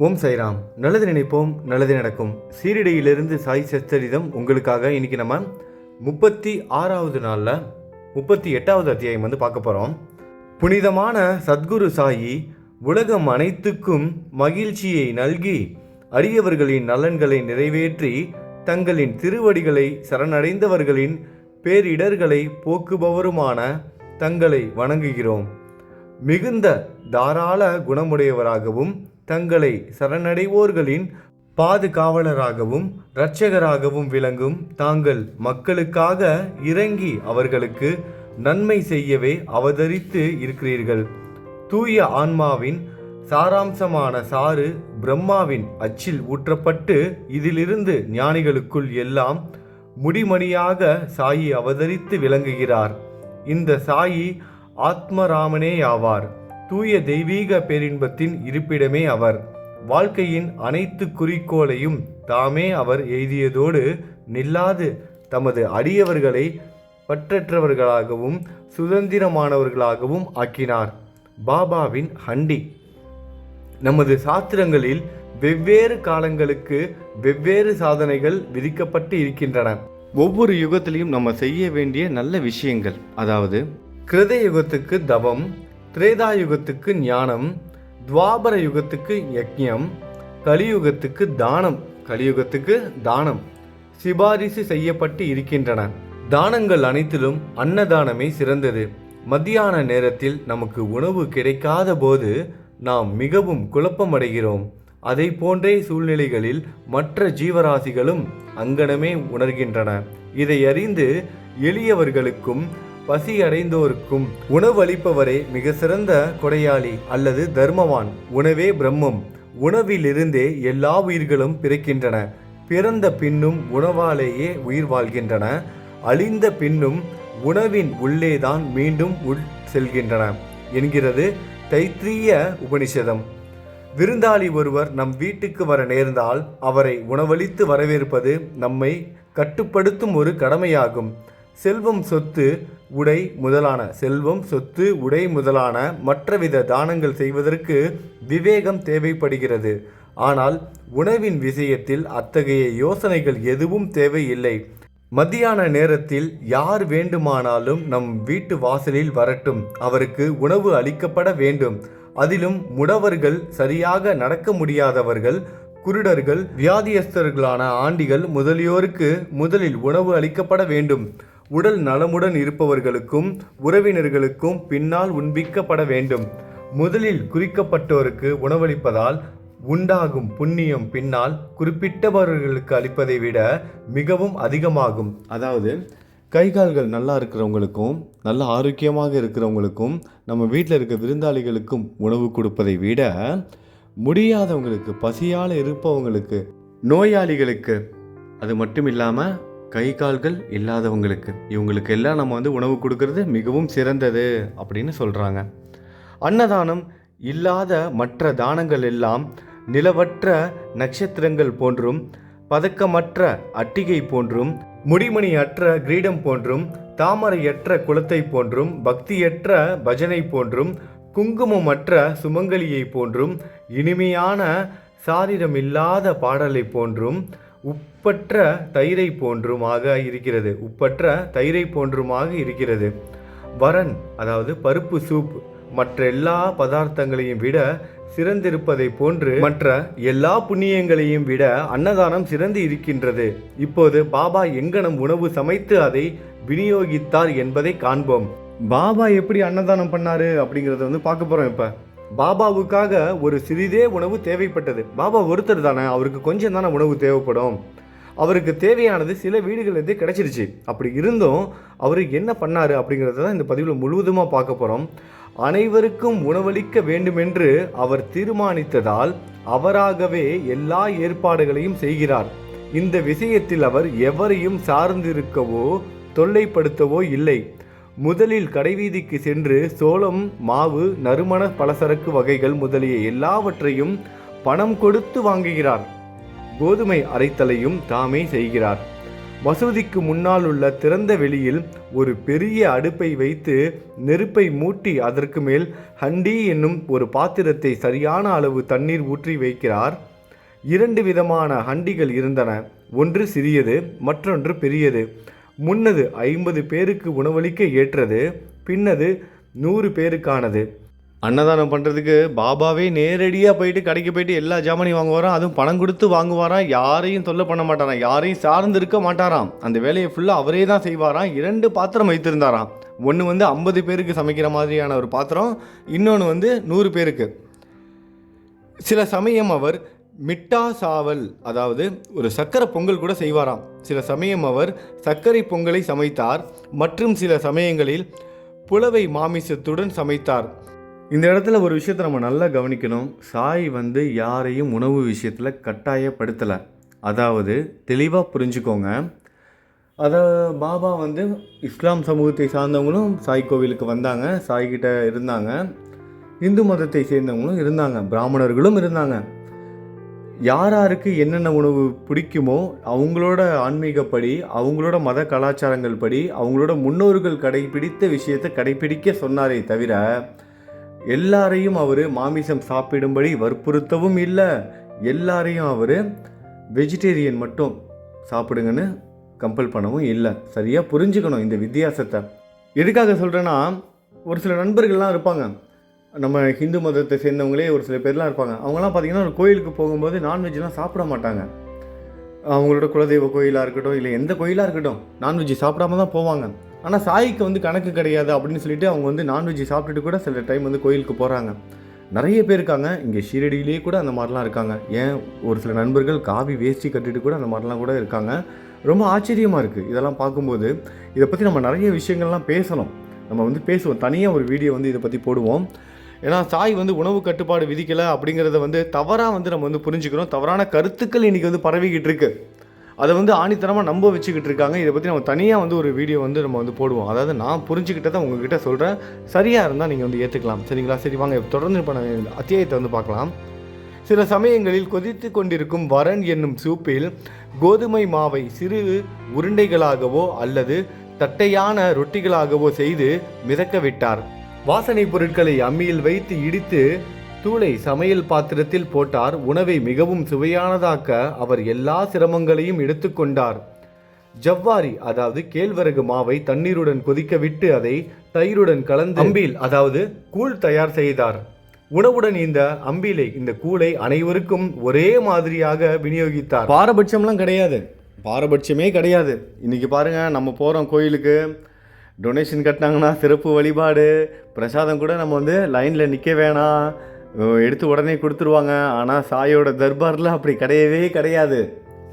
ஓம் சைராம் நல்லது நினைப்போம் நல்லது நடக்கும். சீரடியிலிருந்து சாய் சச்சரிதம் உங்களுக்காக இன்னைக்கு நம்ம முப்பத்தி ஆறாவது நாளில் முப்பத்தி எட்டாவது அத்தியாயம் வந்து பார்க்க போகிறோம் புனிதமான சத்குரு சாயி உலகம் அனைத்துக்கும் மகிழ்ச்சியை நல்கி அரியவர்களின் நலன்களை நிறைவேற்றி தங்களின் திருவடிகளை சரணடைந்தவர்களின் பேரிடர்களை போக்குபவருமான தங்களை வணங்குகிறோம். மிகுந்த தாராள குணமுடையவராகவும் தங்களை சரணடைவோர்களின் பாதுகாவலராகவும் இரட்சகராகவும் விளங்கும் தாங்கள் மக்களுக்காக இறங்கி அவர்களுக்கு நன்மை செய்யவே அவதரித்து இருக்கிறீர்கள். தூய ஆன்மாவின் சாராம்சமான சாறு பிரம்மாவின் அச்சில் ஊற்றப்பட்டு இதிலிருந்து ஞானிகளுக்குள் எல்லாம் முடிமணியாக சாயி அவதரித்து விளங்குகிறார். இந்த சாயி ஆத்மராமனேயாவார். தூய தெய்வீக பேரின்பத்தின் இருப்பிடமே அவர். வாழ்க்கையின் அனைத்து குறிக்கோளையும் தாமே அவர் எய்தியதோடு நில்லாது தமது அடியவர்களை பற்றற்றவர்களாகவும் சுதந்திரமானவர்களாகவும் ஆக்கினார். பாபாவின் ஹண்டி. நமது சாஸ்திரங்களில் வெவ்வேறு காலங்களுக்கு வெவ்வேறு சாதனைகள் விதிக்கப்பட்டு இருக்கின்றன. ஒவ்வொரு யுகத்திலையும் நம்ம செய்ய வேண்டிய நல்ல விஷயங்கள் அதாவது கிருத யுகத்துக்கு தவம் திரேதா யுகத்துக்கு ஞானம் துவாபர யுகத்துக்கு யக்ஞம் கலியுகத்துக்கு தானம். கலியுகத்துக்கு தானம். சிபாரிசு செய்யப்பட்டு இருக்கின்றன. தானங்கள் அனைத்திலும் அன்னதானமே சிறந்தது. மத்தியான நேரத்தில் நமக்கு உணவு கிடைக்காத போது நாம் மிகவும் குழப்பமடைகிறோம். அதை போன்றே சூழ்நிலைகளில் மற்ற ஜீவராசிகளும் அங்கனமே உணர்கின்றன. இதை அறிந்து எளியவர்களுக்கும் பசி அடைந்தோருக்கும் உணவளிப்பவரே மிக சிறந்த கொடையாளி அல்லது தர்மவான். உணவே பிரம்மம். உணவிலிருந்தே எல்லா உயிர்களும் பிறக்கின்றன. பிறந்த பின்னும் உணவாலேயே உயிர் வாழ்கின்றன. அழிந்த பின்னும் உணவின் உள்ளேதான் மீண்டும் உள் செல்கின்றன என்கிறது தைத்திரிய உபனிஷதம். விருந்தாளி ஒருவர் நம் வீட்டுக்கு வர நேர்ந்தால் அவரை உணவளித்து வரவேற்பது நம்மை கட்டுப்படுத்தும் ஒரு கடமையாகும். செல்வம் சொத்து உடை முதலான செல்வம் சொத்து உடை முதலான மற்றவித தானங்கள் செய்வதற்கு விவேகம் தேவைப்படுகிறது. ஆனால் உணவின் விஷயத்தில் அத்தகைய யோசனைகள் எதுவும் தேவையில்லை. மத்தியான நேரத்தில் யார் வேண்டுமானாலும் நம் வீட்டு வாசலில் வரட்டும். அவருக்கு உணவு அளிக்கப்பட வேண்டும். அதிலும் முடவர்கள் சரியாக நடக்க முடியாதவர்கள் குருடர்கள் வியாதியஸ்தர்களான ஆண்டிகள் முதலியோருக்கு முதலில் உணவு அளிக்கப்பட வேண்டும். உடல் நலமுடன் இருப்பவர்களுக்கும் உறவினர்களுக்கும் பின்னால் உண்பிக்கப்பட வேண்டும். முதலில் குறிக்கப்பட்டோருக்கு உணவளிப்பதால் உண்டாகும் புண்ணியம் பின்னால் குறிப்பிட்டவர்களுக்கு அளிப்பதை விட மிகவும் அதிகமாகும். அதாவது கை கால்கள் நல்லா இருக்கிறவங்களுக்கும் நல்ல ஆரோக்கியமாக இருக்கிறவங்களுக்கும் நம்ம வீட்டில் இருக்க விருந்தாளிகளுக்கும் உணவு கொடுப்பதை விட முடியாதவங்களுக்கு பசியால் இருப்பவங்களுக்கு நோயாளிகளுக்கு அது மட்டும் இல்லாமல் கை கால்கள் இல்லாதவங்களுக்கு இவங்களுக்கு எல்லாம் நம்ம வந்து உணவு கொடுக்கறது மிகவும் சிறந்தது அப்படின்னு சொல்கிறாங்க அன்னதானம் இல்லாத மற்ற தானங்கள் எல்லாம் நிலவற்ற நட்சத்திரங்கள் போன்றும் பதக்கமற்ற அட்டிகை போன்றும் முடிமணியற்ற கிரீடம் போன்றும் தாமரையற்ற குலத்தை போன்றும் பக்தியற்ற பஜனை போன்றும் குங்குமமற்ற சுமங்கலியை போன்றும் இனிமையான சாரிரமில்லாத பாடலை போன்றும் உப் உப்பற்ற தயிரை போன்றுமாக இருக்கிறது. உப்பற்ற தயிரை போன்றுமாக இருக்கிறது. வரன் அதாவது பருப்பு சூப் மற்ற எல்லா பதார்த்தங்களையும் விட சிறந்திருப்பதை போன்று மற்ற எல்லா புண்ணியங்களையும் விட அன்னதானம் சிறந்து இருக்கின்றது. இப்போது பாபா எங்கனம் உணவு சமைத்து அதை விநியோகித்தார் என்பதை காண்போம். பாபா எப்படி அன்னதானம் பண்ணாரு அப்படிங்கறத வந்து பார்க்க போறோம் இப்ப. பாபாவுக்காக ஒரு சிறிதே உணவு தேவைப்பட்டது. பாபா ஒருத்தர் தானே அவருக்கு கொஞ்சம் தானே உணவு தேவைப்படும். அவருக்கு தேவையானது சில வீடுகள்லேருந்து கிடச்சிருச்சு. அப்படி இருந்தும் அவர் என்ன பண்ணாரு அப்படிங்கிறத தான் இந்த பதிவில் முழுவதுமாக பார்க்க போகிறோம் அனைவருக்கும் உணவளிக்க வேண்டுமென்று அவர் தீர்மானித்ததால் அவராகவே எல்லா ஏற்பாடுகளையும் செய்கிறார். இந்த விஷயத்தில் அவர் எவரையும் சார்ந்திருக்கவோ தொல்லைப்படுத்தவோ இல்லை. முதலில் கடைவீதிக்கு சென்று சோளம் மாவு நறுமண பலசரக்கு வகைகள் முதலிய எல்லாவற்றையும் பணம் கொடுத்து வாங்குகிறார். கோதுமை அரைத்தலையும் தாமே செய்கிறார். மசூதிக்கு முன்னால் உள்ள திறந்த வெளியில் ஒரு பெரிய அடுப்பை வைத்து நெருப்பை மூட்டி அதற்கு மேல் ஹண்டி என்னும் ஒரு பாத்திரத்தை சரியான அளவு தண்ணீர் ஊற்றி வைக்கிறார். இரண்டு விதமான ஹண்டிகள் இருந்தன. ஒன்று சிறியது மற்றொன்று பெரியது. முன்னது ஐம்பது பேருக்கு உணவளிக்க ஏற்றது பின்னது நூறு பேருக்கானது. அன்னதானம் பண்ணுறதுக்கு பாபாவே நேரடியாக போயிட்டு கடைக்கு போயிட்டு எல்லா ஜாமானையும் வாங்குவாராம். அதுவும் பணம் கொடுத்து வாங்குவாராம். யாரையும் தொல்லை பண்ண மாட்டாராம். யாரையும் சார்ந்து இருக்க மாட்டாராம். அந்த வேலையை ஃபுல்லாக அவரே தான் செய்வாராம். இரண்டு பாத்திரம் வைத்திருந்தாராம். ஒன்று வந்து ஐம்பது பேருக்கு சமைக்கிற மாதிரியான ஒரு பாத்திரம் இன்னொன்று வந்து நூறு பேருக்கு. சில சமயம் அவர் மிட்டா சாவல் அதாவது ஒரு சக்கரை பொங்கல் கூட செய்வாராம். சில சமயம் அவர் சர்க்கரை பொங்கலை சமைத்தார். மற்றும் சில சமயங்களில் புலவை மாமிசத்துடன் சமைத்தார். இந்த இடத்துல ஒரு விஷயத்தை நம்ம நல்லா கவனிக்கணும். சாய் வந்து யாரையும் உணவு விஷயத்தில் கட்டாயப்படுத்தலை. அதாவது தெளிவாக புரிஞ்சுக்கோங்க. அதை பாபா வந்து இஸ்லாம் சமூகத்தை சார்ந்தவங்களும் சாய் கோவிலுக்கு வந்தாங்க. சாய்கிட்ட இருந்தாங்க. இந்து மதத்தை சேர்ந்தவங்களும் இருந்தாங்க. பிராமணர்களும் இருந்தாங்க. யார் யாருக்கு என்னென்ன உணவு பிடிக்குமோ அவங்களோட ஆன்மீகப்படி அவங்களோட மத கலாச்சாரங்கள் படி அவங்களோட முன்னோர்கள் கடைபிடித்த விஷயத்தை கடைபிடிக்க சொன்னாரே தவிர எல்லாரையும் அவர் மாமிசம் சாப்பிடும்படி வற்புறுத்தவும் இல்லை. எல்லாரையும் அவர் வெஜிடேரியன் மட்டும் சாப்பிடுங்கன்னு கம்பல் பண்ணவும் இல்லை. சரியாக புரிஞ்சுக்கணும் இந்த வித்தியாசத்தை. எதுக்காக சொல்கிறேன்னா ஒரு சில நண்பர்கள்லாம் இருப்பாங்க. நம்ம ஹிந்து மதத்தை சேர்ந்தவங்களே ஒரு சில பேர்லாம் இருப்பாங்க. அவங்களாம் பார்த்திங்கன்னா ஒரு கோயிலுக்கு போகும்போது நான்வெஜ்லாம் சாப்பிட மாட்டாங்க. அவங்களோட குலதெய்வ கோயிலாக இருக்கட்டும் இல்லை எந்த கோயிலாக இருக்கட்டும் நான்வெஜ் சாப்பிடாம தான் போவாங்க. ஆனால் சாய்க்கு வந்து கணக்கு கிடையாது அப்படின்னு சொல்லிட்டு அவங்க வந்து நான்வெஜ் சாப்பிட்டுட்டு கூட சில டைம் வந்து கோயிலுக்கு போகிறாங்க நிறைய பேர் இருக்காங்க. இங்கே ஷீரடியிலேயே கூட அந்த மாதிரிலாம் இருக்காங்க. ஏன்? ஒரு சில நண்பர்கள் காவி வேஷ்டி கட்டிட்டு கூட அந்த மாதிரிலாம் கூட இருக்காங்க. ரொம்ப ஆச்சரியமாக இருக்குது இதெல்லாம் பார்க்கும்போது இதை பற்றி நம்ம நிறைய விஷயங்கள்லாம் பேசணும். நம்ம வந்து பேசுவோம். தனியாக ஒரு வீடியோ வந்து இதை பற்றி போடுவோம். ஏன்னா சாய் வந்து உணவு கட்டுப்பாடு விதிக்கலை அப்படிங்கிறத வந்து தவறாக வந்து நம்ம வந்து புரிஞ்சுக்கிறோம். தவறான கருத்துக்கள் இன்றைக்கி வந்து பரவிக்கிட்டு இருக்குது அதை வந்து ஆணித்தனமாக நம்ப வச்சுக்கிட்டு இருக்காங்க. இதை பற்றி நம்ம தனியாக வந்து ஒரு வீடியோ வந்து நம்ம வந்து போடுவோம். அதாவது நான் புரிஞ்சுக்கிட்டதை உங்ககிட்ட சொல்கிறேன் சரியாக இருந்தால் நீங்கள் வந்து ஏற்றுக்கலாம் சரிங்களா? சரி வாங்க. தொடர்ந்து இப்போ நான் அத்தியாயத்தை வந்து பார்க்கலாம். சில சமயங்களில் கொதித்து கொண்டிருக்கும் வரன் என்னும் சூப்பில் கோதுமை மாவை சிறு உருண்டைகளாகவோ அல்லது தட்டையான ரொட்டிகளாகவோ செய்து மிதக்க விட்டார். வாசனை பொருட்களை அம்மியில் வைத்து இடித்து தூளை சமையல் பாத்திரத்தில் போட்டார். உணவை மிகவும் சுவையானதாக்க அவர் எல்லா சிரமங்களையும் எடுத்துக்கொண்டார் ஜவ்வாரி அதாவது கேழ்வரகு மாவை தண்ணீருடன் கொதிக்க விட்டு அதை தயிருடன் கலந்து அம்பில் அதாவது கூழ் தயார் செய்தார். உணவுடன் இந்த அம்பிலை இந்த கூழை அனைவருக்கும் ஒரே மாதிரியாக விநியோகித்தார். பாரபட்சம்லாம் கிடையாது. பாரபட்சமே கிடையாது. இன்னைக்கு பாருங்க நம்ம போகிறோம் கோயிலுக்கு. டொனேஷன் கட்டினாங்கன்னா சிறப்பு வழிபாடு. பிரசாதம் கூட நம்ம வந்து லைனில் நிற்க வேணாம். எடுத்து உடனே கொடுத்துருவாங்க. ஆனால் சாயோட தர்பாரில் அப்படி கிடையவே கிடையாது.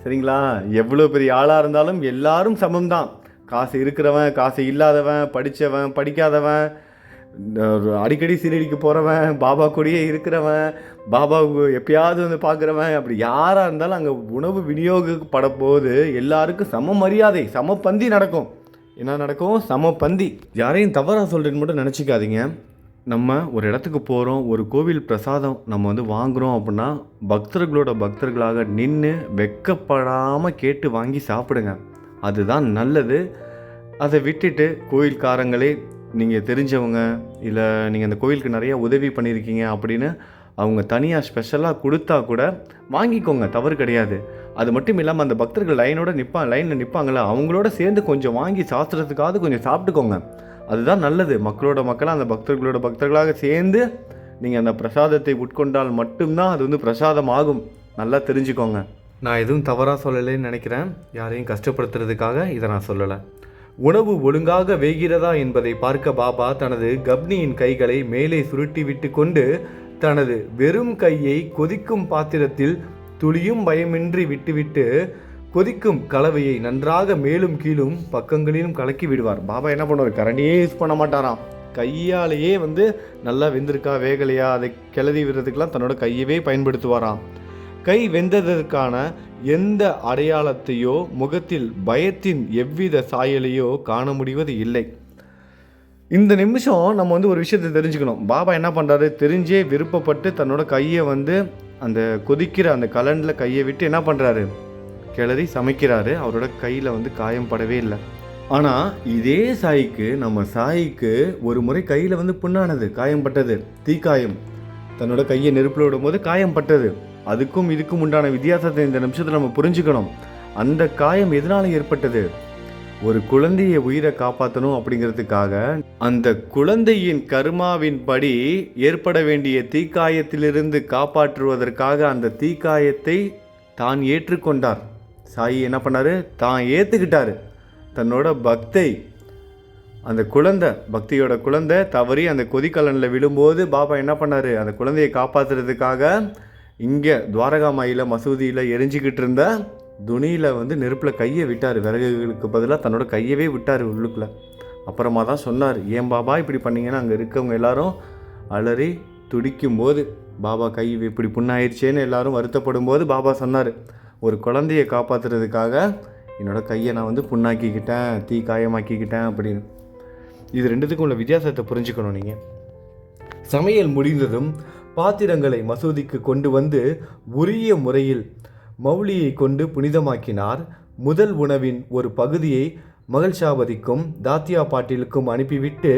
சரிங்களா? எவ்வளோ பெரிய ஆளாக இருந்தாலும் எல்லாரும் சமம்தான். காசு இருக்கிறவன் காசு இல்லாதவன் படித்தவன் படிக்காதவன் அடிக்கடி சீரடிக்கு போகிறவன் பாபா கூடயே இருக்கிறவன் பாபா எப்பயாவது வந்து பார்க்குறவன் அப்படி யாராக இருந்தாலும் அங்கே உணவு விநியோகப்பட போது எல்லாருக்கும் சம மரியாதை சம பந்தி நடக்கும். என்ன நடக்கும்? சம பந்தி. யாரையும் தவறாக சொல்கிறேன்னு மட்டும் நினச்சிக்காதீங்க. நம்ம ஒரு இடத்துக்கு போகிறோம் ஒரு கோவில் பிரசாதம் நம்ம வந்து வாங்குகிறோம் அப்படின்னா பக்தர்களோட பக்தர்களாக நின்று வெக்கப்படாமல் கேட்டு வாங்கி சாப்பிடுங்க. அதுதான் நல்லது. அதை விட்டுட்டு கோயில்காரங்களே நீங்கள் தெரிஞ்சவங்க இல்லை நீங்கள் அந்த கோயிலுக்கு நிறைய உதவி பண்ணியிருக்கீங்க அப்படின்னு அவங்க தனியாக ஸ்பெஷலாக கொடுத்தா கூட வாங்கிக்கோங்க தவறு கிடையாது. அது மட்டும் இல்லாமல் அந்த பக்தர்கள் லைனோட நிற்பா லைனில் நிற்பாங்களே அவங்களோட சேர்ந்து கொஞ்சம் வாங்கி சாஸ்திரத்துக்காவது கொஞ்சம் சாப்பிட்டுக்கோங்க. அதுதான் நல்லது. மக்களோட மக்களாக அந்த பக்தர்களோட பக்தர்களாக சேர்ந்து நீங்கள் அந்த பிரசாதத்தை உட்கொண்டால் மட்டும்தான் அது வந்து பிரசாதம் ஆகும் நல்லா தெரிஞ்சுக்கோங்க. நான் எதுவும் தவறாக சொல்லலைன்னு நினைக்கிறேன். யாரையும் கஷ்டப்படுத்துறதுக்காக இதை நான் சொல்லலை. உணவு ஒழுங்காக வேகிறதா என்பதை பார்க்க பாபா தனது கப்னியின் கைகளை மேலே சுருட்டி விட்டு கொண்டு தனது வெறும் கையை கொதிக்கும் பாத்திரத்தில் துளியும் பயமின்றி விட்டுவிட்டு கொதிக்கும் கலவையை நன்றாக மேலும் கீழும் பக்கங்களிலும் கலக்கி விடுவார். பாபா என்ன பண்ணுவார்? கரண்டியே யூஸ் பண்ண மாட்டாராம். கையாலேயே வந்து நல்லா வெந்திருக்கா வேகலையா அதை கிளறி விடுறதுக்கெல்லாம் தன்னோட கையவே பயன்படுத்துவாராம். கை வெந்ததற்கான எந்த அடையாளத்தையோ முகத்தில் பயத்தின் எவ்வித சாயலையோ காண முடிவது இல்லை. இந்த நிமிஷம் நம்ம வந்து ஒரு விஷயத்தை தெரிஞ்சுக்கணும். பாபா என்ன பண்ணுறாரு தெரிஞ்சே விருப்பப்பட்டு தன்னோட கையை வந்து அந்த கொதிக்கிற அந்த கலனில் கையை விட்டு என்ன பண்ணுறாரு கிளறி சமைக்கிறாரு. அவரோட கையில் வந்து காயம் படவே இல்லை. ஆனால் இதே சாய்க்கு நம்ம சாய்க்கு ஒரு முறை கையில் வந்து புண்ணானது காயம் பட்டது தீக்காயம். தன்னோட கையை நெருப்பில் விடும்போது காயம் பட்டது. அதுக்கும் இதுக்கும் உண்டான வித்தியாசத்தை இந்த நிமிஷத்தில் நம்ம புரிஞ்சுக்கணும். அந்த காயம் எதனால ஏற்பட்டது? ஒரு குழந்தையை உயிரை காப்பாற்றணும் அப்படிங்கிறதுக்காக அந்த குழந்தையின் கருமாவின் படி ஏற்பட வேண்டிய தீக்காயத்திலிருந்து காப்பாற்றுவதற்காக அந்த தீக்காயத்தை தான் ஏற்றுக்கொண்டார். சாயி என்ன பண்ணார்? தான் ஏற்றுக்கிட்டார் தன்னோட பக்தை அந்த குழந்தை பக்தியோட குழந்தை தவறி அந்த கொதிக்கலனில் விழும்போது பாபா என்ன பண்ணார்? அந்த குழந்தையை காப்பாற்றுறதுக்காக இங்கே துவாரகா மாயில் மசூதியில் எரிஞ்சிக்கிட்டு இருந்த துணியில் வந்து நெருப்பில் கையை விட்டார். விறகுகளுக்கு பதிலாக தன்னோட கையவே விட்டார் உள்ளுக்குள்ள. அப்புறமா தான் சொன்னார் ஏன் பாபா இப்படி பண்ணிங்கன்னா அங்கே இருக்கவங்க எல்லாரும் அலறி துடிக்கும் போது பாபா கை இப்படி புண்ணாயிருச்சேன்னு எல்லாரும் வருத்தப்படும் போது பாபா சொன்னார் ஒரு குழந்தையை காப்பாற்றுறதுக்காக என்னோட கையை நான் வந்து புண்ணாக்கிக்கிட்டேன் தீ காயமாக்கிக்கிட்டேன் அப்படின்னு. இது ரெண்டுத்துக்கும் உள்ள வித்தியாசத்தை புரிஞ்சுக்கணும் நீங்கள் சமையல் முடிந்ததும் பாத்திரங்களை மசூதிக்கு கொண்டு வந்து உரிய முறையில் மௌலியை கொண்டு புனிதமாக்கினார். முதல் உணவின் ஒரு பகுதியை மகள்ஷாபதிக்கும் தாத்தியா பாட்டிலுக்கும் அனுப்பிவிட்டு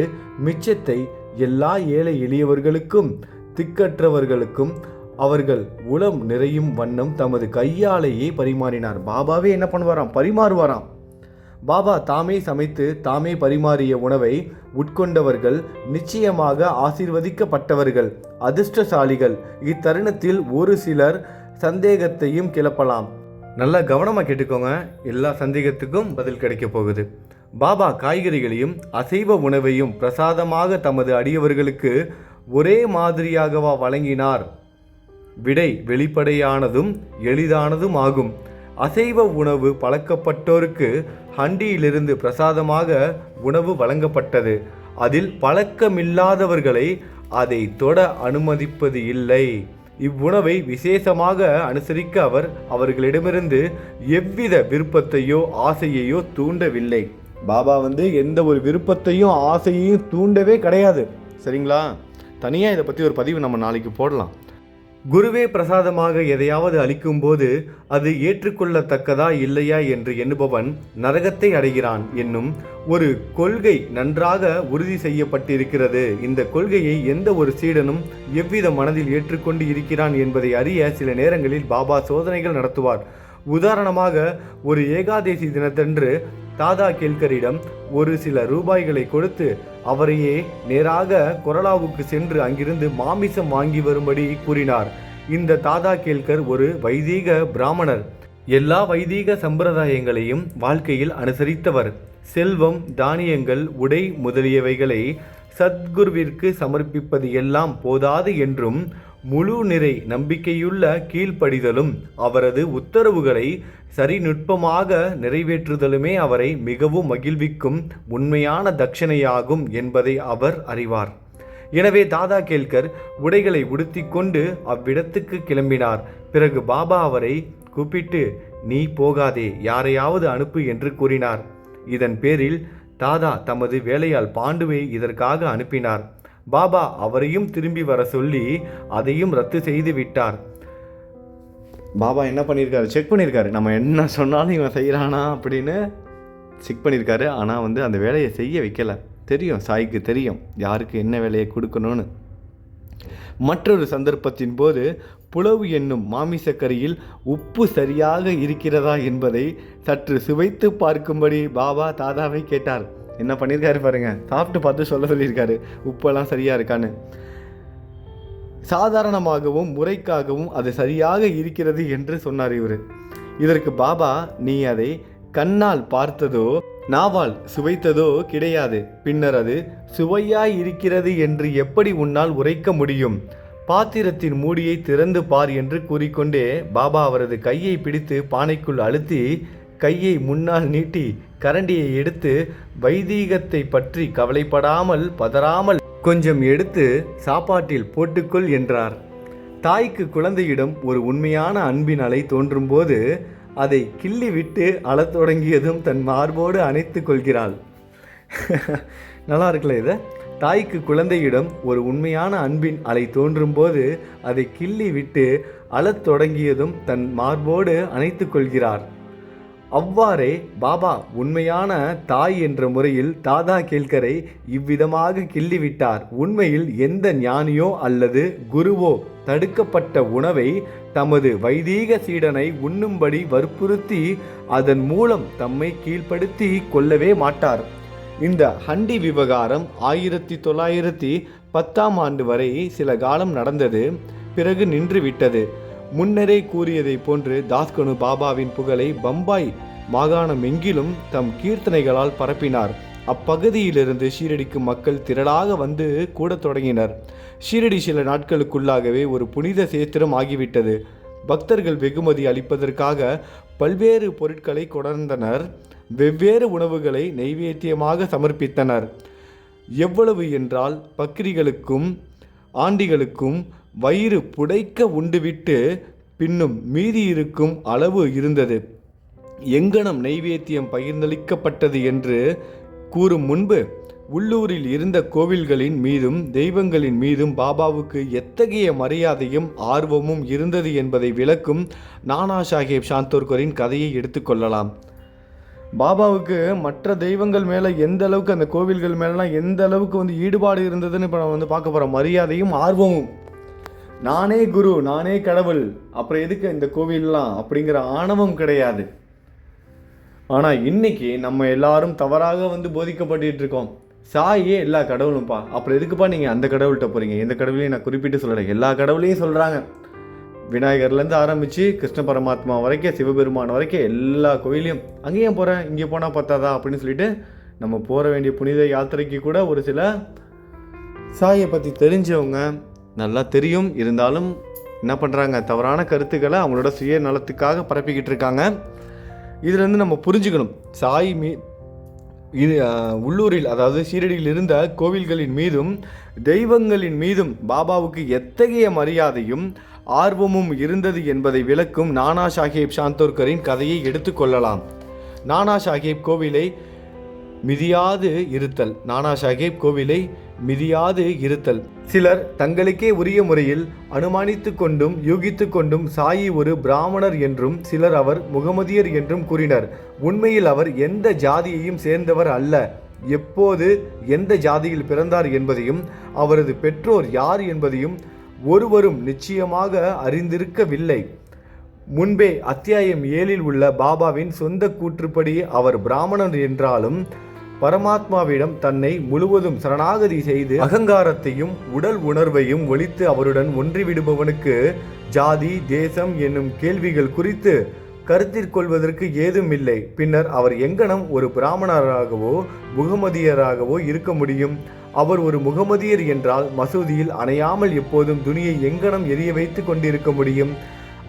மிச்சத்தை எல்லா ஏழை எளியவர்களுக்கும் திக்கற்றவர்களுக்கும் அவர்கள் உளம் நிறையும் வண்ணம் தமது கையாலேயே பரிமாறினார். பாபாவே என்ன பண்ணுவாராம்? பரிமாறுவாராம். பாபா தாமே சமைத்து தாமே பரிமாறிய உணவை உட்கொண்டவர்கள் நிச்சயமாக ஆசீர்வதிக்கப்பட்டவர்கள் அதிர்ஷ்டசாலிகள். இத்தருணத்தில் ஒரு சிலர் சந்தேகத்தையும் கிளப்பலாம். நல்லா கவனமாக கேட்டுக்கோங்க. எல்லா சந்தேகத்துக்கும் பதில் கிடைக்க போகுது. பாபா காய்கறிகளையும் அசைவ உணவையும் பிரசாதமாக தமது அடியவர்களுக்கு ஒரே மாதிரியாகவா வழங்கினார். விடை வெளிப்படையானதும் எளிதானதும் ஆகும். அசைவ உணவு பழக்கப்பட்டோருக்கு ஹண்டியிலிருந்து பிரசாதமாக உணவு வழங்கப்பட்டது. அதில் பழக்கமில்லாதவர்களை அதை தொட அனுமதிப்பது இல்லை. இவ்வுணவை விசேஷமாக அனுசரிக்க அவர் அவர்களிடமிருந்து எவ்வித விருப்பத்தையோ ஆசையையோ தூண்டவில்லை. பாபா வந்து எந்த ஒரு விருப்பத்தையும் ஆசையையும் தூண்டவே கிடையாது. சரிங்களா? தனியாக இதை பற்றி ஒரு பதிவு நம்ம நாளைக்கு போடலாம். குருவே பிரசாதமாக எதையாவது அளிக்கும்போது அது ஏற்றுக்கொள்ளத்தக்கதா இல்லையா என்று எண்ணுபவன் நரகத்தை அடைகிறான் என்னும் ஒரு கொள்கை நன்றாக உறுதி செய்யப்பட்டிருக்கிறது. இந்த கொள்கையை எந்த ஒரு சீடனும் எவ்வித மனதில் ஏற்றுக்கொண்டு இருக்கிறான் என்பதை அறிய சில நேரங்களில் பாபா சோதனைகள் நடத்துவார். உதாரணமாக ஒரு ஏகாதேசி தினத்தன்று தாதா கேல்கரிடம் ஒரு சில ரூபாய்களை கொடுத்து அவரையே நேராக கொரலாவுக்கு சென்று அங்கிருந்து மாமிசம் வாங்கி வரும்படி கூறினார். இந்த தாதா கேல்கர் ஒரு வைதீக பிராமணர். எல்லா வைதீக சம்பிரதாயங்களையும் வாழ்க்கையில் அனுசரித்தவர். செல்வம் தானியங்கள் உடை முதலியவைகளை சத்குருவிற்கு சமர்ப்பிப்பது எல்லாம் போதாது என்றும் முழு நிறை நம்பிக்கையுள்ள கீழ்ப்படிதலும் அவரது உத்தரவுகளை சரிநுட்பமாக நிறைவேற்றுதலுமே அவரை மிகவும் மகிழ்விக்கும் உண்மையான தட்சணையாகும் என்பதை அவர் அறிவார். எனவே தாதா கேல்கர் உடைகளை உடுத்திக்கொண்டு அவ்விடத்துக்கு கிளம்பினார். பிறகு பாபா அவரை கூப்பிட்டு நீ போகாதே யாரையாவது அனுப்பு என்று கூறினார். இதன் பேரில் தாதா தமது வேலையால் பாண்டுவை இதற்காக அனுப்பினார். பாபா அவரையும் திரும்பி வர சொல்லி அதையும் ரத்து செய்து விட்டார். பாபா என்ன பண்ணியிருக்காரு செக் பண்ணியிருக்காரு நம்ம என்ன சொன்னாலும் இவன் செய்கிறானா அப்படின்னு செக் பண்ணியிருக்காரு ஆனால் வந்து அந்த வேலையை செய்ய வைக்கல. தெரியும் சாய்க்கு தெரியும். யாருக்கு என்ன வேலையை கொடுக்கணும்னு. மற்றொரு சந்தர்ப்பத்தின் போது புலவு என்னும் மாமிசக்கரியில் உப்பு சரியாக இருக்கிறதா என்பதை சற்று சுவைத்து பார்க்கும்படி பாபா தாதாவை கேட்டார். என்ன பண்ணியிருக்காரு பாருங்க. சாப்பிட்டு பார்த்து சொல்ல சொல்லியிருக்காரு. உப்பெல்லாம் சரியா இருக்கான்னு. சாதாரணமாகவும் முறைக்காகவும் அது சரியாக இருக்கிறது என்று சொன்னார் இவர். இதற்கு பாபா நீ அதை கண்ணால் பார்த்ததோ நாவால் சுவைத்ததோ கிடையாது. பின்னர் அது சுவையாய் இருக்கிறது என்று எப்படி உன்னால் உரைக்க முடியும்? பாத்திரத்தின் மூடியை திறந்து பார் என்று கூறிக்கொண்டே பாபா அவரது கையை பிடித்து பானைக்குள் அழுத்தி கையை முன்னால் நீட்டி கரண்டியை எடுத்து வைதீகத்தை பற்றி கவலைப்படாமல் பதறாமல் கொஞ்சம் எடுத்து சாப்பாட்டில் போட்டுக்கொள் என்றார். தாய்க்கு குழந்தையிடம் ஒரு உண்மையான அன்பின் அலை தோன்றும்போது அதை கிள்ளி விட்டு அழத் தொடங்கியதும் தன் மார்போடு அணைத்து கொள்கிறாள். நல்லா இருக்குல்ல இதை? தாய்க்கு குழந்தையிடம் ஒரு உண்மையான அன்பின் அலை தோன்றும்போது அதை கிள்ளி விட்டு அழத் தொடங்கியதும் தன் மார்போடு அணைத்து கொள்கிறார். அவ்வாறே பாபா உண்மையான தாய் என்ற முறையில் தாதா கேல்கரை இவ்விதமாக கிள்ளிவிட்டார். உண்மையில் எந்த ஞானியோ அல்லது குருவோ தடுக்கப்பட்ட உணவை தமது வைதீக சீடனை உண்ணும்படி வற்புறுத்தி அதன் மூலம் தம்மை கீழ்ப்படுத்தி கொள்ளவே மாட்டார். இந்த ஹண்டி விவகாரம் ஆயிரத்தி தொள்ளாயிரத்தி பத்தாம் ஆண்டு வரை சில காலம் நடந்தது பிறகு நின்றுவிட்டது. முன்னரே கூறியதைப் போன்று தாஸ்கனு பாபாவின் புகழை பம்பாய் மாகாணம் எங்கிலும் தம் கீர்த்தனைகளால் பரப்பினார். அப்பகுதியிலிருந்து ஷீரடிக்கு மக்கள் திரளாக வந்து கூடத் தொடங்கினர். ஷீரடி சில நாட்களுக்குள்ளாகவே ஒரு புனித சேத்திரம் ஆகிவிட்டது. பக்தர்கள் வெகுமதி அளிப்பதற்காக பல்வேறு பொருட்களை கொணர்ந்தனர். வெவ்வேறு உணவுகளை நைவேத்தியமாக சமர்ப்பித்தனர். எவ்வளவு என்றால் பக்ரிகளுக்கும் ஆண்டிகளுக்கும் வயிறு புடைக்க உண்டுவிட்டு பின்னும் மீதி இருக்கும் அளவு இருந்தது. எங்கனம் நைவேத்தியம் பகிர்ந்தளிக்கப்பட்டது என்று கூறும் முன்பு உள்ளூரில் இருந்த கோவில்களின் மீதும் தெய்வங்களின் மீதும் பாபாவுக்கு எத்தகைய மரியாதையும் ஆர்வமும் இருந்தது என்பதை விளக்கும் நானா சாஹேப் சாந்தோர்கரின் கதையை எடுத்துக்கொள்ளலாம் பாபாவுக்கு மற்ற தெய்வங்கள் மேலே எந்த அளவுக்கு அந்த கோவில்கள் மேலாம் எந்த அளவுக்கு வந்து ஈடுபாடு இருந்ததுன்னு இப்போ நம்ம வந்து பார்க்க போகிறோம் மரியாதையும் ஆர்வமும். நானே குரு நானே கடவுள். அப்புறம் எதுக்கு இந்த கோவில்லாம் அப்படிங்கிற ஆணவம் கிடையாது. ஆனால் இன்னைக்கு நம்ம எல்லாரும் தவறாக வந்து போதிக்கப்பட்டு இருக்கோம். சாயே எல்லா கடவுளும்ப்பா அப்புறம் எதுக்குப்பா நீங்கள் அந்த கடவுள்கிட்ட போகிறீங்க எந்த கடவுளையும் நான் குறிப்பிட்டு சொல்லலை. எல்லா கடவுளையும் சொல்கிறாங்க விநாயகர்லேருந்து ஆரம்பித்து கிருஷ்ண பரமாத்மா வரைக்கும் சிவபெருமான் வரைக்கும் எல்லா கோயிலையும் அங்கேயும் போகிறேன் இங்கே போனால் பத்தாதா? அப்படின்னு சொல்லிட்டு நம்ம போக வேண்டிய புனித யாத்திரைக்கு கூட ஒரு சில சாயை பற்றி தெரிஞ்சவங்க நல்லா தெரியும். இருந்தாலும் என்ன பண்ணுறாங்க தவறான கருத்துக்களை அவங்களோட சுய நலத்துக்காக பரப்பிக்கிட்டு இருக்காங்க. இதுலேருந்து நம்ம புரிஞ்சுக்கணும். சாய் மீ இது உள்ளூரில் அதாவது ஷீரடியில் இருந்த கோவில்களின் மீதும் தெய்வங்களின் மீதும் பாபாவுக்கு எத்தகைய மரியாதையும் ஆர்வமும் இருந்தது என்பதை விளக்கும் நானா சாஹேப் சாந்தோர்கரின் கதையை எடுத்துக்கொள்ளலாம் நானா சாஹேப் கோவிலை மிதியாது இருத்தல். நானா சாஹேப் கோவிலை மிதியாது இருத்தல். சிலர் தங்களுக்கே உரிய முறையில் அனுமானித்து கொண்டும் யூகித்து கொண்டும் சாயி ஒரு பிராமணர் என்றும் சிலர் அவர் முகமதியர் என்றும் கூறினர். உண்மையில் அவர் எந்த ஜாதியையும் சேர்ந்தவர் அல்ல. எப்போது எந்த ஜாதியில் பிறந்தார் என்பதையும் அவரது பெற்றோர் யார் என்பதையும் ஒருவரும் நிச்சயமாக அறிந்திருக்கவில்லை. முன்பே அத்தியாயம் ஏழில் உள்ள பாபாவின் சொந்த கூற்றுப்படி அவர் பிராமணர் என்றாலும் பரமாத்மாவிடம் தன்னை முழுவதும் சரணாகதி செய்து அகங்காரத்தையும் உடல் உணர்வையும் ஒழித்து அவருடன் ஒன்றிவிடுபவனுக்கு ஜாதி தேசம் என்னும் கேள்விகள் குறித்து கருத்தில் கொள்வதற்கு ஏதும் இல்லை. பின்னர் அவர் எங்கனம் ஒரு பிராமணராகவோ முகமதியராகவோ இருக்க முடியும்? அவர் ஒரு முகமதியர் என்றால் மசூதியில் அணையாமல் எப்போதும் துணியை எங்கனம் எரிய வைத்து கொண்டிருக்க முடியும்?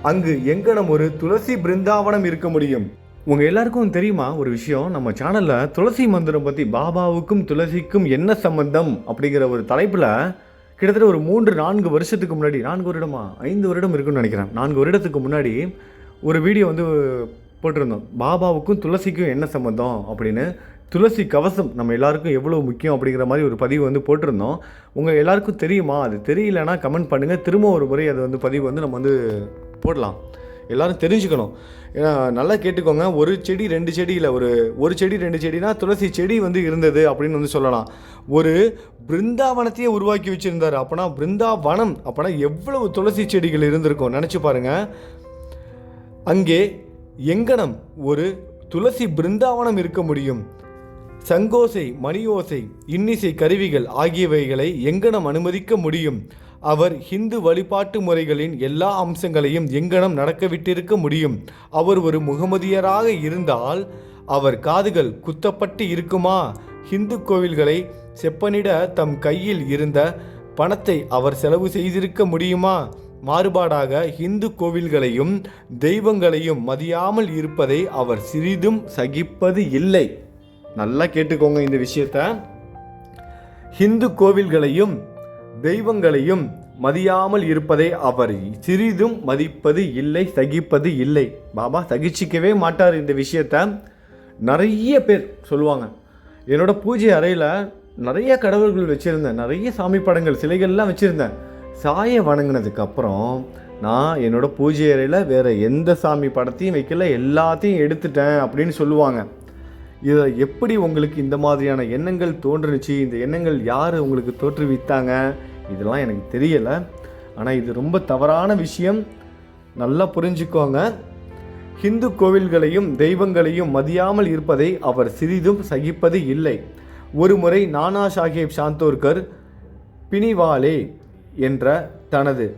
அங்கு எங்கனம் ஒரு துளசி பிருந்தாவனம் இருக்க முடியும்? உங்கள் எல்லாருக்கும் தெரியுமா ஒரு விஷயம்? நம்ம சேனலில் துளசி மந்திரம் பற்றி பாபாவுக்கும் துளசிக்கும் என்ன சம்பந்தம்? அப்படிங்கிற ஒரு தலைப்பில் கிட்டத்தட்ட ஒரு மூன்று நான்கு வருஷத்துக்கு முன்னாடி நான்கு வருடமா? ஐந்து வருடம் இருக்குன்னு நினைக்கிறேன். நான்கு வருடத்துக்கு முன்னாடி ஒரு வீடியோ வந்து போட்டிருந்தோம். பாபாவுக்கும் துளசிக்கும் என்ன சம்மந்தம் அப்படின்னு. துளசி கவசம் நம்ம எல்லாருக்கும் எவ்வளோ முக்கியம் அப்படிங்கிற மாதிரி ஒரு பதிவு வந்து போட்டிருந்தோம். உங்கள் எல்லாருக்கும் தெரியுமா? அது தெரியலனா கமெண்ட் பண்ணுங்கள் திரும்ப ஒரு முறை அது வந்து பதிவு வந்து நம்ம வந்து போடலாம். எல்லாரும் தெரிஞ்சுக்கணும். ஏன்னா நல்லா கேட்டுக்கோங்க. ஒரு செடி ரெண்டு செடியில் ஒரு ஒரு செடி ரெண்டு செடினா துளசி செடி வந்து இருந்தது அப்படின்னு வந்து சொல்லலாம். ஒரு பிருந்தாவனத்தையே உருவாக்கி வச்சுருந்தார். அப்போனா பிருந்தாவனம் அப்போனா எவ்வளவு துளசி செடிகள் இருந்திருக்கும்? நினச்சி பாருங்கள் அங்கே எங்கனம் ஒரு துளசி பிருந்தாவனம் இருக்க முடியும். சங்கோசை மணியோசை இன்னிசை கருவிகள் ஆகியவைகளை எங்கனம் அனுமதிக்க முடியும்? அவர் ஹிந்து வழிபாட்டு முறைகளின் எல்லா அம்சங்களையும் எங்கனம் நடக்கவிட்டிருக்க முடியும். அவர் ஒரு முகமதியராக இருந்தால் அவர் காதுகள் குத்தப்பட்டு இருக்குமா? ஹிந்து கோவில்களை செப்பனிட தம் கையில் இருந்த பணத்தை அவர் செலவு செய்திருக்க முடியுமா? மாறுபாடாக இந்து கோவில்களையும் தெய்வங்களையும் மதியாமல் இருப்பதை அவர் சிறிதும் சகிப்பது இல்லை. நல்லா கேட்டுக்கோங்க இந்த விஷயத்த. ஹிந்து கோவில்களையும் தெய்வங்களையும் மதியாமல் இருப்பதை அவர் சிறிதும் மதிப்பது இல்லை சகிப்பது இல்லை. பாபா சகிச்சிக்கவே மாட்டார் இந்த விஷயத்த. நிறைய பேர் சொல்லுவாங்க. என்னோட பூஜை அறையில் நிறைய கடவுள்கள் வச்சுருந்தேன். நிறைய சாமி படங்கள் சிலைகள்லாம் வச்சுருந்தேன். சாயை வணங்கினதுக்கப்புறம் நான் என்னோட பூஜை அறையில் வேறு எந்த சாமி படத்தையும் வைக்கல எல்லாத்தையும் எடுத்துட்டேன் அப்படின்னு சொல்லுவாங்க. இதை எப்படி உங்களுக்கு இந்த மாதிரியான எண்ணங்கள் தோன்றுனுச்சு? இந்த எண்ணங்கள் யார் உங்களுக்கு தோற்றுவித்தாங்க? இதெல்லாம் எனக்கு தெரியலை. ஆனால் இது ரொம்ப தவறான விஷயம். நல்லா புரிஞ்சுக்கோங்க. ஹிந்து கோவில்களையும் தெய்வங்களையும் மதியாமல் இருப்பதை அவர் சிறிதும் சகிப்பது இல்லை. ஒருமுறை நானா சாஹேப் சாந்தோர்கர் பினிவாலே என்ற தனது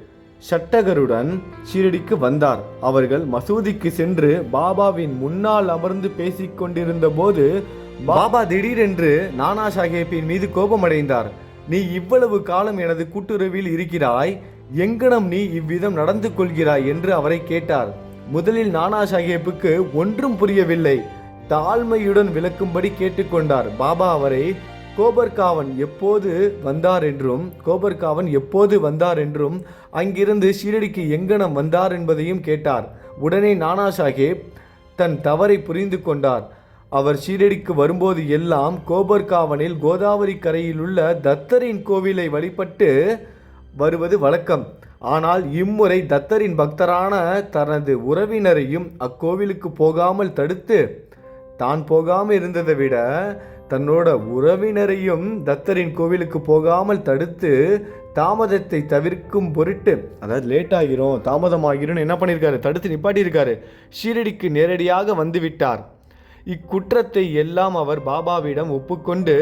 ஷட்டகருடன் ஷீரடிக்கு வந்தார். அவர்கள் மசூதிக்கு சென்று பாபாவின் முன்னால் அமர்ந்து பேசிக் கொண்டிருந்த போது பாபா திடீரென்று நானா சாஹேப்பின் மீது கோபமடைந்தார். நீ இவ்வளவு காலம் எனது கூட்டுறவில் இருக்கிறாய். எங்கனம் நீ இவ்விதம் நடந்து கொள்கிறாய்? என்று அவரை கேட்டார். முதலில் நானா சாஹேப்புக்கு ஒன்றும் புரியவில்லை. தாழ்மையுடன் விளக்கும்படி கேட்டுக்கொண்டார் பாபா அவரை கோபர்காவன் எப்போது வந்தார் என்றும் கோபர்காவன் எப்போது வந்தார் என்றும் அங்கிருந்து ஷீரடிக்கு எங்கனம் வந்தார் என்பதையும் கேட்டார். உடனே நானா சாஹேப் தன் தவறை புரிந்து கொண்டார். அவர் ஷீரடிக்கு வரும்போது எல்லாம் கோபர்காவனில் கோதாவரி கரையில் உள்ள தத்தரின் கோவிலை வழிபட்டு வருவது வழக்கம். ஆனால் இம்முறை தத்தரின் பக்தரான தனது உறவினரையும் அக்கோவிலுக்கு போகாமல் தடுத்து தான் போகாமல் இருந்ததை விட தன்னோட உறவினரையும் தத்தரின் கோவிலுக்கு போகாமல் தடுத்து தாமதத்தை தவிர்க்கும் பொருட்டு அதாவது லேட் ஆகிரும் தாமதமாகிரும்னு என்ன பண்ணியிருக்காரு தடுத்து நிப்பாட்டியிருக்காரு. ஷீரடிக்கு நேரடியாக வந்துவிட்டார். இக்குற்றத்தை எல்லாம் அவர் பாபாவிடம் ஒப்புக்கொண்டு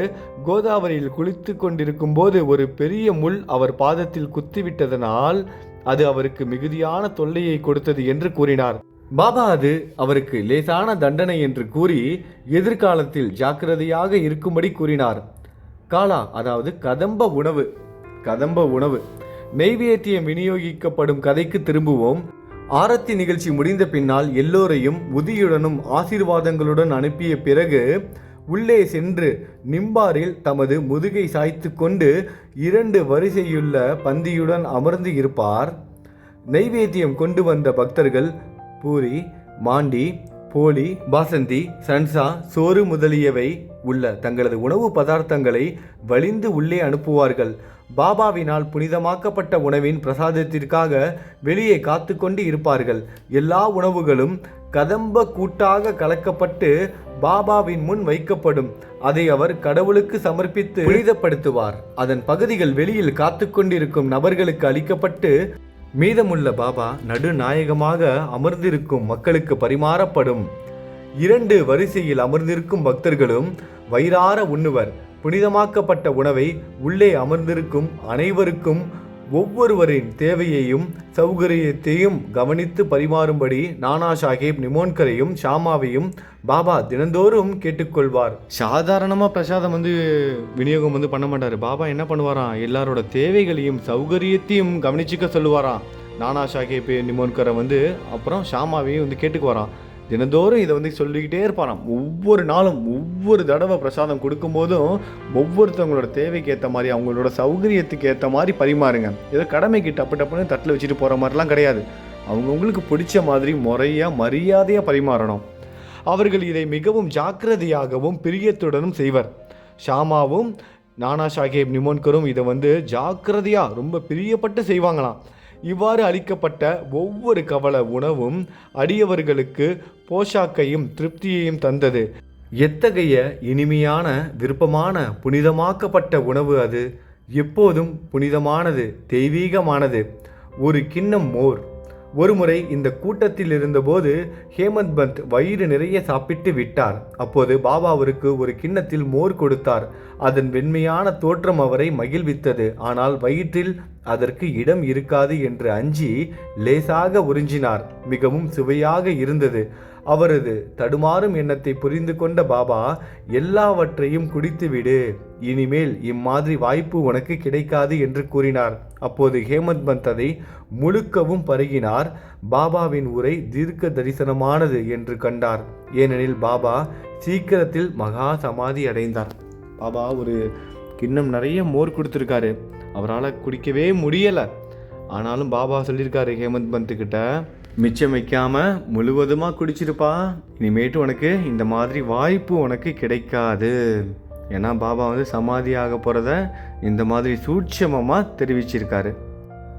கோதாவரியில் குளித்து கொண்டிருக்கும் போது ஒரு பெரிய முள் அவர் பாதத்தில் குத்திவிட்டதனால் அது அவருக்கு மிகுதியான தொல்லையை கொடுத்தது என்று கூறினார். பாபா அது அவருக்கு லேசான தண்டனை என்று கூறி எதிர்காலத்தில் ஜாக்கிரதையாக இருக்கும்படி கூறினார். காலா அதாவது கதம்ப உணவு கதம்ப உணவு. நெய்வேத்தியம் விநியோகிக்கப்படும் கதைக்கு திரும்புவோம். ஆரத்தி நிகழ்ச்சி முடிந்த பின்னால் எல்லோரையும் உதியுடனும் ஆசீர்வாதங்களுடன் அனுப்பிய பிறகு உள்ளே சென்று நிம்பாரில் தமது முதுகை சாய்த்து கொண்டு இரண்டு வரிசையுள்ள பந்தியுடன் அமர்ந்து இருப்பார். நெய்வேத்தியம் கொண்டு வந்த பக்தர்கள் பூரி மாண்டி போலி பாசந்தி சன்சா சோறு முதலியவை உள்ள தங்களது உணவு பதார்த்தங்களை வலிந்து உள்ளே அனுப்புவார்கள். பாபாவினால் புனிதமாக்கப்பட்ட உணவின் பிரசாதத்திற்காக வெளியே காத்து கொண்டு இருப்பார்கள். எல்லா உணவுகளும் கதம்ப கூட்டாக கலக்கப்பட்டு பாபாவின் முன் வைக்கப்படும். அதை அவர் கடவுளுக்கு சமர்ப்பித்து புனிதப்படுத்துவார். அதன் பகுதிகள் வெளியில் காத்து கொண்டிருக்கும் நபர்களுக்கு அளிக்கப்பட்டு மீதமுள்ள பாபா நடுநாயகமாக அமர்ந்திருக்கும் மக்களுக்கு பரிமாறப்படும். இரண்டு வரிசையில் அமர்ந்திருக்கும் பக்தர்களும் வயிறார உண்ணுவர். புனிதமாக்கப்பட்ட உணவை உள்ளே அமர்ந்திருக்கும் அனைவருக்கும் ஒவ்வொருவரின் தேவையையும் சௌகரியத்தையும் கவனித்து பரிமாறும்படி நானா சாஹேப் நிமோன்கரையும் ஷாமாவையும் பாபா தினந்தோறும் கேட்டுக்கொள்வார். சாதாரணமாக பிரசாதம் வந்து விநியோகம் வந்து பண்ண மாட்டார். பாபா என்ன பண்ணுவாராம் எல்லாரோட தேவைகளையும் சௌகரியத்தையும் கவனிச்சுக்க சொல்லுவாராம் நானா சாஹேப் நிமோன்கரை வந்து அப்புறம் ஷாமாவையும் வந்து கேட்டுக்குவாராம் தினந்தோறும் இதை வந்து சொல்லிக்கிட்டே இருப்பாராம். ஒவ்வொரு நாளும் ஒவ்வொரு தடவை பிரசாதம் கொடுக்கும்போதும் ஒவ்வொருத்தவங்களோட தேவைக்கு ஏற்ற மாதிரி அவங்களோட சௌகரியத்துக்கு ஏற்ற மாதிரி பரிமாறுங்க. ஏதோ கடமைக்கு டப்பு டப்புன்னு தட்டில் வச்சுட்டு போகிற மாதிரிலாம் கிடையாது. அவங்கவுங்களுக்கு பிடிச்ச மாதிரி முறையாக மரியாதையாக பரிமாறணும். அவர்கள் இதை மிகவும் ஜாக்கிரதையாகவும் பிரியத்துடனும் செய்வர். ஷாமாவும் நானா சாஹேப் நிமோன்கரும் இதை வந்து ஜாக்கிரதையாக ரொம்ப பிரியப்பட்டு செய்வாங்களாம். இவ்வாறு அளிக்கப்பட்ட ஒவ்வொரு கவல உணவும் அடியவர்களுக்கு போஷாக்கையும் திருப்தியையும் தந்தது. எத்தகைய இனிமையான விருப்பமான புனிதமாக்கப்பட்ட உணவு அது? எப்போதும் புனிதமானது தெய்வீகமானது. ஒரு கிண்ணம் மோர். ஒருமுறை இந்த கூட்டத்தில் இருந்தபோது ஹேமந்த் பந்த் வயிறு நிறைய சாப்பிட்டு விட்டார். அப்போது பாபா அவருக்கு ஒரு கிண்ணத்தில் மோர் கொடுத்தார். அதன் வெண்மையான தோற்றம் அவரை மகிழ்வித்தது. ஆனால் வயிற்றில் அதற்கு இடம் இருக்காது என்று அஞ்சி லேசாக உறிஞ்சினார். மிகவும் சுவையாக இருந்தது. அவரது தடுமாறும் எண்ணத்தை புரிந்து கொண்ட பாபா எல்லாவற்றையும் குடித்துவிடு. இனிமேல் இம்மாதிரி வாய்ப்பு உனக்கு கிடைக்காது என்று கூறினார். அப்போது ஹேமந்த் பந்த் அதை முழுக்கவும் பருகினார். பாபாவின் உரை தீர்க்க தரிசனமானது என்று கண்டார். ஏனெனில் பாபா சீக்கிரத்தில் மகா சமாதி அடைந்தார். பாபா ஒரு கிண்ணம் நிறைய மோர் கொடுத்துருக்காரு. அவரால் குடிக்கவே முடியலை. ஆனாலும் பாபா சொல்லியிருக்காரு ஹேமந்த் பந்த் கிட்ட மிச்சம் வைக்காமல் முழுவதுமாக குடிச்சிருப்பா? இனிமேட்டு உனக்கு இந்த மாதிரி வாய்ப்பு உனக்கு கிடைக்காது. ஏன்னா பாபா வந்து சமாதியாக போகிறத இந்த மாதிரி சூட்சமமாக தெரிவிச்சிருக்காரு.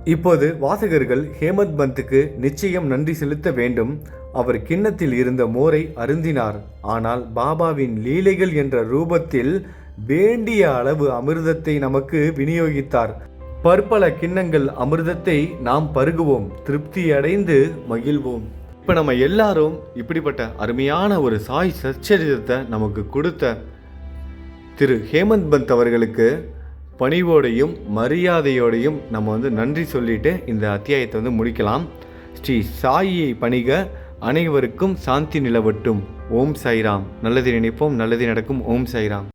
இப்போது வாசகர்கள் ஹேமந்த் பந்துக்கு நிச்சயம் நன்றி செலுத்த வேண்டும். அவர் கிண்ணத்தில் இருந்த மோரை அருந்தினார். ஆனால் பாபாவின் லீலைகள் என்ற ரூபத்தில் வேண்டிய அளவு அமிர்தத்தை நமக்கு விநியோகித்தார். பற்பல கிண்ணங்கள் அமிர்தத்தை நாம் பருகுவோம் திருப்தி அடைந்து மகிழ்வோம். இப்போ நம்ம எல்லாரும் இப்படிப்பட்ட அருமையான ஒரு சாய் சச்சரிதத்தை நமக்கு கொடுத்த திரு ஹேமந்த் பந்த் அவர்களுக்கு பணிவோடையும் மரியாதையோடையும் நம்ம வந்து நன்றி சொல்லிட்டு இந்த அத்தியாயத்தை வந்து முடிக்கலாம். ஸ்ரீ சாயியை பணிக அனைவருக்கும் சாந்தி நிலவட்டும். ஓம் சாய்ராம். நல்லது நினைப்போம் நல்லது நடக்கும். ஓம் சாய்ராம்.